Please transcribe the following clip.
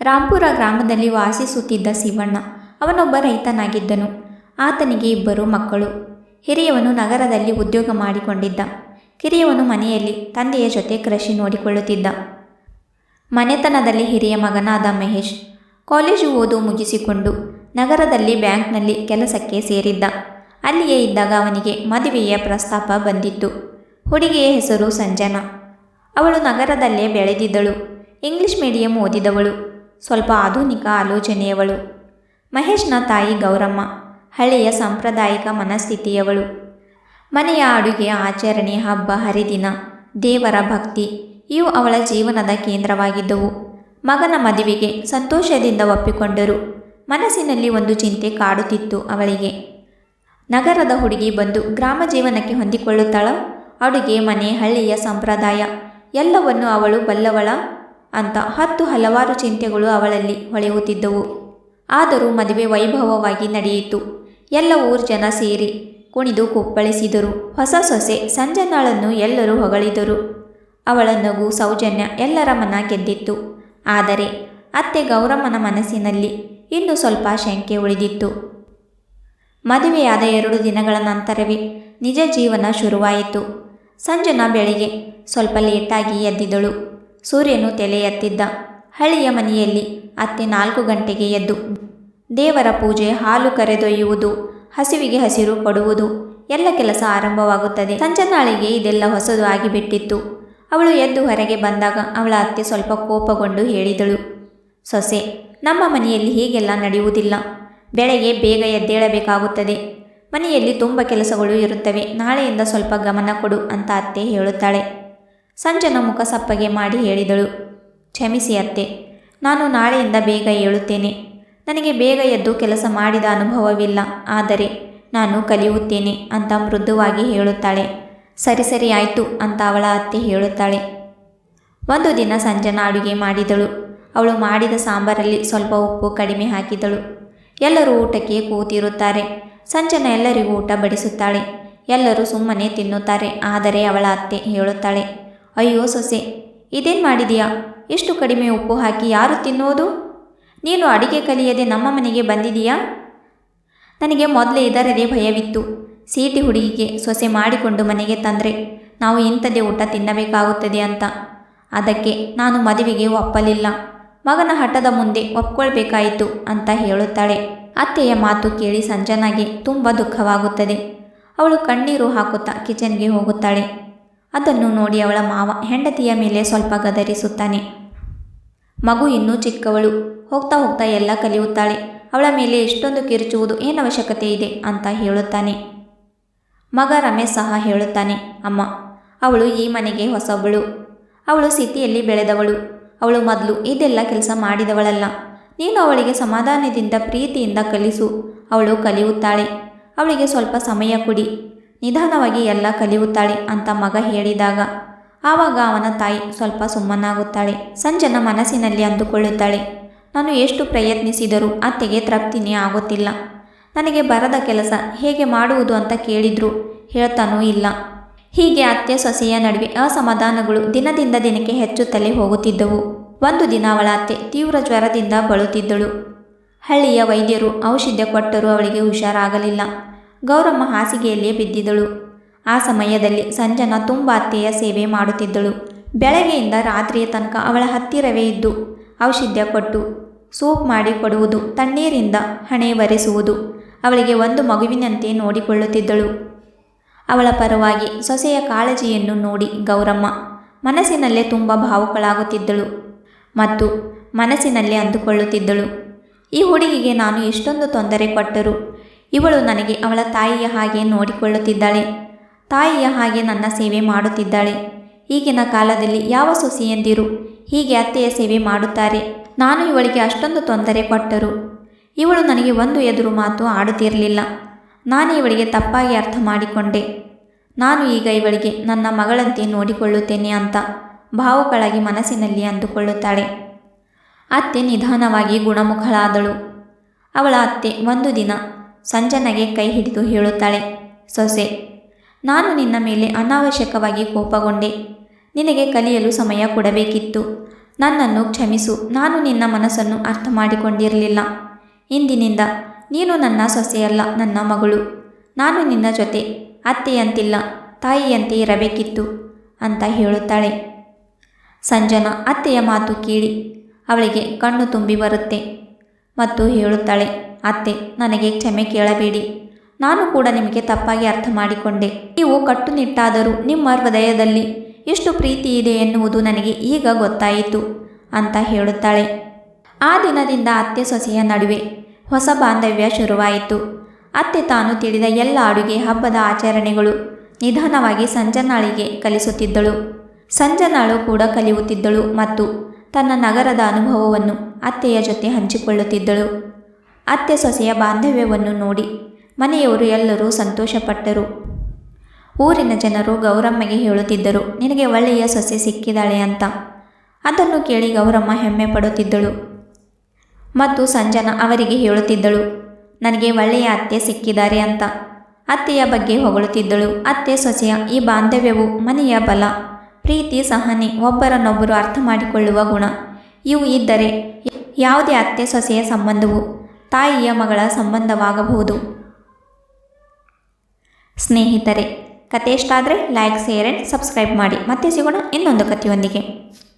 ರಾಂಪುರ ಗ್ರಾಮದಲ್ಲಿ ವಾಸಿಸುತ್ತಿದ್ದ ಶಿವಣ್ಣ ಅವನೊಬ್ಬ ರೈತನಾಗಿದ್ದನು. ಆತನಿಗೆ ಇಬ್ಬರು ಮಕ್ಕಳು. ಹಿರಿಯವನು ನಗರದಲ್ಲಿ ಉದ್ಯೋಗ ಮಾಡಿಕೊಂಡಿದ್ದ. ಕಿರಿಯವನು ಮನೆಯಲ್ಲಿ ತಂದೆಯ ಜೊತೆ ಕೃಷಿ ನೋಡಿಕೊಳ್ಳುತ್ತಿದ್ದ. ಮನೆತನದಲ್ಲಿ ಹಿರಿಯ ಮಗನಾದ ಮಹೇಶ್. ಕಾಲೇಜು ಓದು ಮುಗಿಸಿಕೊಂಡು ನಗರದಲ್ಲಿ ಬ್ಯಾಂಕ್ನಲ್ಲಿ ಕೆಲಸಕ್ಕೆ ಸೇರಿದ್ದ. ಅಲ್ಲಿಯೇ ಇದ್ದಾಗ ಅವನಿಗೆ ಮದುವೆಯ ಪ್ರಸ್ತಾಪ ಬಂದಿತ್ತು. ಹುಡುಗಿಯ ಹೆಸರು ಸಂಜನಾ. ಅವಳು ನಗರದಲ್ಲೇ ಬೆಳೆದಿದ್ದಳು. English medium ಓದಿದವಳು. ಸ್ವಲ್ಪ ಆಧುನಿಕ ಆಲೋಚನೆಯವಳು. ಮಹೇಶ್ನ ತಾಯಿ ಗೌರಮ್ಮ, ಹಳೆಯ ಸಾಂಪ್ರದಾಯಿಕ ಮನಸ್ಥಿತಿಯವಳು. ಮನೆಯ ಅಡುಗೆ, ಆಚರಣೆ, ಹಬ್ಬ, ಹರಿದಿನ, ದೇವರ ಭಕ್ತಿ, ಇವು ಅವಳ ಜೀವನದ ಕೇಂದ್ರವಾಗಿದ್ದವು. ಮಗನ ಮದುವೆಗೆ ಸಂತೋಷದಿಂದ ಒಪ್ಪಿಕೊಂಡರು. ಮನಸ್ಸಿನಲ್ಲಿ ಒಂದು ಚಿಂತೆ ಕಾಡುತ್ತಿತ್ತು ಅವಳಿಗೆ. ನಗರದ ಹುಡುಗಿ ಬಂದು ಗ್ರಾಮ ಜೀವನಕ್ಕೆ ಹೊಂದಿಕೊಳ್ಳುತ್ತಾಳ? ಅಡುಗೆ, ಮನೆ ಹಳ್ಳಿಯ ಸಂಪ್ರದಾಯ, ಎಲ್ಲವನ್ನು ಅವಳು ಬಲ್ಲವಳ? ಅಂತ ಹತ್ತು ಹಲವಾರು ಚಿಂತೆಗಳು ಅವಳಲ್ಲಿ ಹೊಳೆಯುತ್ತಿದ್ದವು. ಆದರೂ ಮದುವೆ ವೈಭವವಾಗಿ ನಡೆಯಿತು. ಎಲ್ಲ ಊರು ಜನ ಸೇರಿ ಕುಣಿದು ಕುಪ್ಪಳಿಸಿದರು. ಹೊಸ ಸೊಸೆ ಸಂಜನಾಳನ್ನು ಎಲ್ಲರೂ ಹೊಗಳಿದರು. ಅವಳ ನಗು ಸೌಜನ್ಯ ಎಲ್ಲರ ಮನ ಗೆದ್ದಿತ್ತು ಆದರೆ ಅತ್ತೆ ಗೌರಮ್ಮನ ಮನಸ್ಸಿನಲ್ಲಿ ಇನ್ನೂ ಸ್ವಲ್ಪ ಶಂಕೆ ಉಳಿದಿತ್ತು. ಮದುವೆಯಾದ ಎರಡು ದಿನಗಳ ನಂತರವೇ ನಿಜ ಜೀವನ ಶುರುವಾಯಿತು. ಸಂಜನಾ ಬೆಳಿಗ್ಗೆ ಸ್ವಲ್ಪ ಲೇಟಾಗಿ ಎದ್ದಿದ್ದಳು. ಸೂರ್ಯನು ತಲೆ ಎತ್ತಿದ್ದ ಮನೆಯಲ್ಲಿ ಅತ್ತೆ ನಾಲ್ಕು ಗಂಟೆಗೆ ಎದ್ದು ದೇವರ ಪೂಜೆ, ಹಾಲು ಕರೆದೊಯ್ಯುವುದು, ಹಸಿವಿಗೆ ಹಸಿರು ಕೊಡುವುದು, ಎಲ್ಲ ಕೆಲಸ ಆರಂಭವಾಗುತ್ತದೆ. ಸಂಜನಾಳಿಗೆ ಇದೆಲ್ಲ ಹೊಸದು ಆಗಿಬಿಟ್ಟಿತ್ತು. ಅವಳು ಎದ್ದು ಹೊರಗೆ ಬಂದಾಗ ಅವಳ ಅತ್ತೆ ಸ್ವಲ್ಪ ಕೋಪಗೊಂಡು ಹೇಳಿದಳು, ಸೊಸೆ, ನಮ್ಮ ಮನೆಯಲ್ಲಿ ಹೀಗೆಲ್ಲ ನಡೆಯುವುದಿಲ್ಲ. ಬೆಳಗ್ಗೆ ಬೇಗ ಎದ್ದೇಳಬೇಕಾಗುತ್ತದೆ. ಮನೆಯಲ್ಲಿ ತುಂಬ ಕೆಲಸಗಳು ಇರುತ್ತವೆ. ನಾಳೆಯಿಂದ ಸ್ವಲ್ಪ ಗಮನ ಕೊಡು ಅಂತ ಅತ್ತೆ ಹೇಳುತ್ತಾಳೆ. ಸಂಜನ ಮುಖ ಸಪ್ಪಗೆ ಮಾಡಿ ಹೇಳಿದಳು. ಕ್ಷಮಿಸಿ ಅತ್ತೆ, ನಾನು ನಾಳೆಯಿಂದ ಬೇಗ ಏಳುತ್ತೇನೆ. ನನಗೆ ಬೇಗ ಎದ್ದು ಕೆಲಸ ಮಾಡಿದ ಅನುಭವವಿಲ್ಲ, ಆದರೆ ನಾನು ಕಲಿಯುತ್ತೇನೆ ಅಂತ ಮೃದುವಾಗಿ ಹೇಳುತ್ತಾಳೆ. ಸರಿ ಸರಿ ಆಯಿತು ಅಂತ ಅವಳ ಅತ್ತೆ ಹೇಳುತ್ತಾಳೆ. ಒಂದು ದಿನ ಸಂಜನಾ ಅಡುಗೆ ಮಾಡಿದಳು. ಅವಳು ಮಾಡಿದ ಸಾಂಬಾರಲ್ಲಿ ಸ್ವಲ್ಪ ಉಪ್ಪು ಕಡಿಮೆ ಹಾಕಿದಳು. ಎಲ್ಲರೂ ಊಟಕ್ಕೆ ಕೂತಿರುತ್ತಾರೆ. ಸಂಜನ ಎಲ್ಲರಿಗೂ ಊಟ ಬಡಿಸುತ್ತಾಳೆ. ಎಲ್ಲರೂ ಸುಮ್ಮನೆ ತಿನ್ನುತ್ತಾರೆ, ಆದರೆ ಅವಳ ಅತ್ತೆ ಹೇಳುತ್ತಾಳೆ. ಅಯ್ಯೋ ಸೊಸೆ, ಇದೇನು ಮಾಡಿದೀಯಾ? ಎಷ್ಟು ಕಡಿಮೆ ಉಪ್ಪು ಹಾಕಿ ಯಾರು ತಿನ್ನೋದು? ನೀನು ಅಡಿಗೆ ಕಲಿಯದೆ ನಮ್ಮ ಮನೆಗೆ ಬಂದಿದೀಯಾ? ನನಗೆ ಮೊದಲೇ ಇದರದೇ ಭಯವಿತ್ತು. ಸೀಟಿ ಹುಡುಗಿಗೆ ಸೊಸೆ ಮಾಡಿಕೊಂಡು ಮನೆಗೆ ತಂದರೆ ನಾವು ಇಂಥದೇ ಊಟ ತಿನ್ನಬೇಕಾಗುತ್ತದೆ ಅಂತ. ಅದಕ್ಕೆ ನಾನು ಮದುವೆಗೆ ಒಪ್ಪಲಿಲ್ಲ. ಮಗನ ಹಠದ ಮುಂದೆ ಒಪ್ಕೊಳ್ಬೇಕಾಯಿತು ಅಂತ ಹೇಳುತ್ತಾಳೆ. ಅತ್ತೆಯ ಮಾತು ಕೇಳಿ ಸಂಜನಾಗೆ ತುಂಬ ದುಃಖವಾಗುತ್ತದೆ. ಅವಳು ಕಣ್ಣೀರು ಹಾಕುತ್ತಾ ಕಿಚನ್ಗೆ ಹೋಗುತ್ತಾಳೆ. ಅದನ್ನು ನೋಡಿ ಅವಳ ಮಾವ ಹೆಂಡತಿಯ ಮೇಲೆ ಸ್ವಲ್ಪ ಗದರಿಸುತ್ತಾನೆ. ಮಗು ಇನ್ನೂ ಚಿಕ್ಕವಳು. ಹೋಗ್ತಾ ಹೋಗ್ತಾ ಎಲ್ಲ ಕಲಿಯುತ್ತಾಳೆ. ಅವಳ ಮೇಲೆ ಇಷ್ಟೊಂದು ಕಿರುಚುವುದು ಏನು ಅವಶ್ಯಕತೆ ಇದೆ ಅಂತ ಹೇಳುತ್ತಾನೆ. ಮಗ ರಮೇಶ್ ಸಹ ಹೇಳುತ್ತಾನೆ, ಅಮ್ಮ, ಅವಳು ಈ ಮನೆಗೆ ಹೊಸಬಳು ಅವಳು ಸಿಟಿಯಲ್ಲಿ ಬೆಳೆದವಳು. ಅವಳು ಮೊದಲು ಇದೆಲ್ಲ ಕೆಲಸ ಮಾಡಿದವಳಲ್ಲ. ನೀನು ಅವಳಿಗೆ ಸಮಾಧಾನದಿಂದ, ಪ್ರೀತಿಯಿಂದ ಕಲಿಸು. ಅವಳು ಕಲಿಯುತ್ತಾಳೆ. ಅವಳಿಗೆ ಸ್ವಲ್ಪ ಸಮಯ ಕೊಡಿ. ನಿಧಾನವಾಗಿ ಎಲ್ಲ ಕಲಿಯುತ್ತಾಳೆ ಅಂತ ಮಗ ಹೇಳಿದಾಗ. ಆವಾಗ ಅವನ ತಾಯಿ ಸ್ವಲ್ಪ ಸುಮ್ಮನಾಗುತ್ತಾಳೆ. ಸಂಜನ ಮನಸ್ಸಿನಲ್ಲಿ ಅಂದುಕೊಳ್ಳುತ್ತಾಳೆ. ನಾನು ಎಷ್ಟು ಪ್ರಯತ್ನಿಸಿದರೂ ಅತ್ತೆಗೆ ತೃಪ್ತಿನೇ ಆಗುತ್ತಿಲ್ಲ. ನನಗೆ ಬರದ ಕೆಲಸ ಹೇಗೆ ಮಾಡುವುದು ಅಂತ ಕೇಳಿದ್ರು ಹೇಳ್ತಾನೂ ಇಲ್ಲ. ಹೀಗೆ ಅತ್ತೆ ಸೊಸೆಯ ನಡುವೆ ಅಸಮಾಧಾನಗಳು ದಿನದಿಂದ ದಿನಕ್ಕೆ ಹೆಚ್ಚುತ್ತಲೇ ಹೋಗುತ್ತಿದ್ದವು. ಒಂದು ದಿನ ಅವಳ ಅತ್ತೆ ತೀವ್ರ ಜ್ವರದಿಂದ ಬಳುತ್ತಿದ್ದಳು ಹಳ್ಳಿಯ ವೈದ್ಯರು ಔಷಧ ಕೊಟ್ಟರೂ ಅವಳಿಗೆ ಹುಷಾರಾಗಲಿಲ್ಲ. ಗೌರಮ್ಮ ಹಾಸಿಗೆಯಲ್ಲೇ ಬಿದ್ದಿದ್ದಳು. ಆ ಸಮಯದಲ್ಲಿ ಸಂಜನಾ ತುಂಬ ಅತ್ತೆಯ ಸೇವೆ ಮಾಡುತ್ತಿದ್ದಳು. ಬೆಳಗ್ಗೆಯಿಂದ ರಾತ್ರಿಯ ತನಕ ಅವಳ ಹತ್ತಿರವೇ ಇದ್ದು, ಔಷಧ್ಯ ಕೊಟ್ಟು, ಸೂಪ್ ಮಾಡಿ ಕೊಡುವುದು, ತಣ್ಣೀರಿಂದ ಹಣೆ ಬರೆಸುವುದು ಅವಳಿಗೆ ಒಂದು ಮಗುವಿನಂತೆ ನೋಡಿಕೊಳ್ಳುತ್ತಿದ್ದಳು. ಅವಳ ಪರವಾಗಿ ಸೊಸೆಯ ಕಾಳಜಿಯನ್ನು ನೋಡಿ ಗೌರಮ್ಮ ಮನಸ್ಸಿನಲ್ಲೇ ತುಂಬ ಭಾವುಕಳಾಗುತ್ತಿದ್ದಳು ಮತ್ತು ಮನಸ್ಸಿನಲ್ಲೇ ಅಂದುಕೊಳ್ಳುತ್ತಿದ್ದಳು. ಈ ಹುಡುಗಿಗೆ ನಾನು ಎಷ್ಟೊಂದು ತೊಂದರೆ ಕೊಟ್ಟರು ಇವಳು ನನಗೆ ಅವಳ ತಾಯಿಯ ಹಾಗೆ ನೋಡಿಕೊಳ್ಳುತ್ತಿದ್ದಾಳೆ. ತಾಯಿಯ ಹಾಗೆ ನನ್ನ ಸೇವೆ ಮಾಡುತ್ತಿದ್ದಾಳೆ. ಈಗಿನ ಕಾಲದಲ್ಲಿ ಯಾವ ಸೊಸೆಯಂದಿರು ಹೀಗೆ ಅತ್ತೆಯ ಸೇವೆ ಮಾಡುತ್ತಾರೆ? ನಾನು ಇವಳಿಗೆ ಅಷ್ಟೊಂದು ತೊಂದರೆ ಕೊಟ್ಟರು. ಇವಳು ನನಗೆ ಒಂದು ಎದುರು ಮಾತು ಆಡುತ್ತಿರಲಿಲ್ಲ. ನಾನು ಇವಳಿಗೆ ತಪ್ಪಾಗಿ ಅರ್ಥ ಮಾಡಿಕೊಂಡೆ. ನಾನು ಈಗ ಇವಳಿಗೆ ನನ್ನ ಮಗಳಂತೆ ನೋಡಿಕೊಳ್ಳುತ್ತೇನೆ ಅಂತ ಭಾವುಕಳಾಗಿ ಮನಸ್ಸಿನಲ್ಲಿ ಅಂದುಕೊಳ್ಳುತ್ತಾಳೆ. ಅತ್ತೆ ನಿಧಾನವಾಗಿ ಗುಣಮುಖಳಾದಳು. ಅವಳ ಅತ್ತೆ ಒಂದು ದಿನ ಸಂಜನಗೆ ಕೈ ಹಿಡಿದು ಹೇಳುತ್ತಾಳೆ, ಸೊಸೆ, ನಾನು ನಿನ್ನ ಮೇಲೆ ಅನಾವಶ್ಯಕವಾಗಿ ಕೋಪಗೊಂಡೆ. ನಿನಗೆ ಕಲಿಯಲು ಸಮಯ ಕೊಡಬೇಕಿತ್ತು. ನನ್ನನ್ನು ಕ್ಷಮಿಸು. ನಾನು ನಿನ್ನ ಮನಸ್ಸನ್ನು ಅರ್ಥ ಮಾಡಿಕೊಂಡಿರಲಿಲ್ಲ ಇಂದಿನಿಂದ ನೀನು ನನ್ನ ಸೊಸೆಯಲ್ಲ, ನನ್ನ ಮಗಳು. ನಾನು ನಿನ್ನ ಜೊತೆ ಅತ್ತೆಯಂತಿಲ್ಲ, ತಾಯಿಯಂತೆ ಇರಬೇಕಿತ್ತು ಅಂತ ಹೇಳುತ್ತಾಳೆ. ಸಂಜನಾ ಅತ್ತೆಯ ಮಾತು ಕೇಳಿ ಅವಳಿಗೆ ಕಣ್ಣು ತುಂಬಿ ಬರುತ್ತೆ. ಮತ್ತು ಹೇಳುತ್ತಾಳೆ, ಅತ್ತೆ, ನನಗೆ ಕ್ಷಮೆ ಕೇಳಬೇಡಿ. ನಾನು ಕೂಡ ನಿಮಗೆ ತಪ್ಪಾಗಿ ಅರ್ಥ ಮಾಡಿಕೊಂಡೆ. ನೀವು ಕಟ್ಟುನಿಟ್ಟಾದರೂ ನಿಮ್ಮ ಹೃದಯದಲ್ಲಿ ಎಷ್ಟು ಪ್ರೀತಿ ಇದೆ ಎನ್ನುವುದು ನನಗೆ ಈಗ ಗೊತ್ತಾಯಿತು, ಅಂತ ಹೇಳುತ್ತಾಳೆ. ಆ ದಿನದಿಂದ ಅತ್ತೆ ಸೊಸೆಯ ನಡುವೆ ಹೊಸ ಬಾಂಧವ್ಯ ಶುರುವಾಯಿತು. ಅತ್ತೆ ತಾನು ತಿಳಿದ ಎಲ್ಲ ಅಡುಗೆ ಹಬ್ಬದ ಆಚರಣೆಗಳು ನಿಧಾನವಾಗಿ ಸಂಜನಾಳಿಗೆ ಕಲಿಸುತ್ತಿದ್ದಳು. ಸಂಜನಾಳು ಕೂಡ ಕಲಿಯುತ್ತಿದ್ದಳು ಮತ್ತು ತನ್ನ ನಗರದ ಅನುಭವವನ್ನು ಅತ್ತೆಯ ಜೊತೆ ಹಂಚಿಕೊಳ್ಳುತ್ತಿದ್ದಳು. ಅತ್ತೆ ಸೊಸೆಯ ಬಾಂಧವ್ಯವನ್ನು ನೋಡಿ ಮನೆಯವರು ಎಲ್ಲರೂ ಸಂತೋಷಪಟ್ಟರು. ಊರಿನ ಜನರು ಗೌರಮ್ಮಗೆ ಹೇಳುತ್ತಿದ್ದರು, ನಿನಗೆ ಒಳ್ಳೆಯ ಸೊಸೆ ಸಿಕ್ಕಿದಾಳೆ ಅಂತ. ಅದನ್ನು ಕೇಳಿ ಗೌರಮ್ಮ ಹೆಮ್ಮೆ ಪಡುತ್ತಿದ್ದಳು. ಮತ್ತು ಸಂಜನಾ ಅವರಿಗೆ ಹೇಳುತ್ತಿದ್ದಳು, ನನಗೆ ಒಳ್ಳೆಯ ಅತ್ತೆ ಸಿಕ್ಕಿದ್ದಾರೆ ಅಂತ. ಅತ್ತೆಯ ಬಗ್ಗೆ ಹೊಗಳುತ್ತಿದ್ದಳು. ಅತ್ತೆ ಸೊಸೆಯ ಈ ಬಾಂಧವ್ಯವು ಮನೆಯ ಬಲ. ಪ್ರೀತಿ ಸಹನೆ, ಒಬ್ಬರನ್ನೊಬ್ಬರು ಅರ್ಥ ಮಾಡಿಕೊಳ್ಳುವ ಗುಣ. ಇವು ಇದ್ದರೆ ಯಾವುದೇ ಅತ್ತೆ ಸೊಸೆಯ ಸಂಬಂಧವು ತಾಯಿಯ ಮಗಳ ಸಂಬಂಧವಾಗಬಹುದು. ಸ್ನೇಹಿತರೆ ಕತೆ ಇಷ್ಟ ಆದರೆ ಲೈಕ್ ಶೇರ್ ಆ್ಯಂಡ್ ಸಬ್ಸ್ಕ್ರೈಬ್ ಮಾಡಿ. ಮತ್ತೆ ಸಿಗೋಣ ಇನ್ನೊಂದು ಕಥೆಯೊಂದಿಗೆ.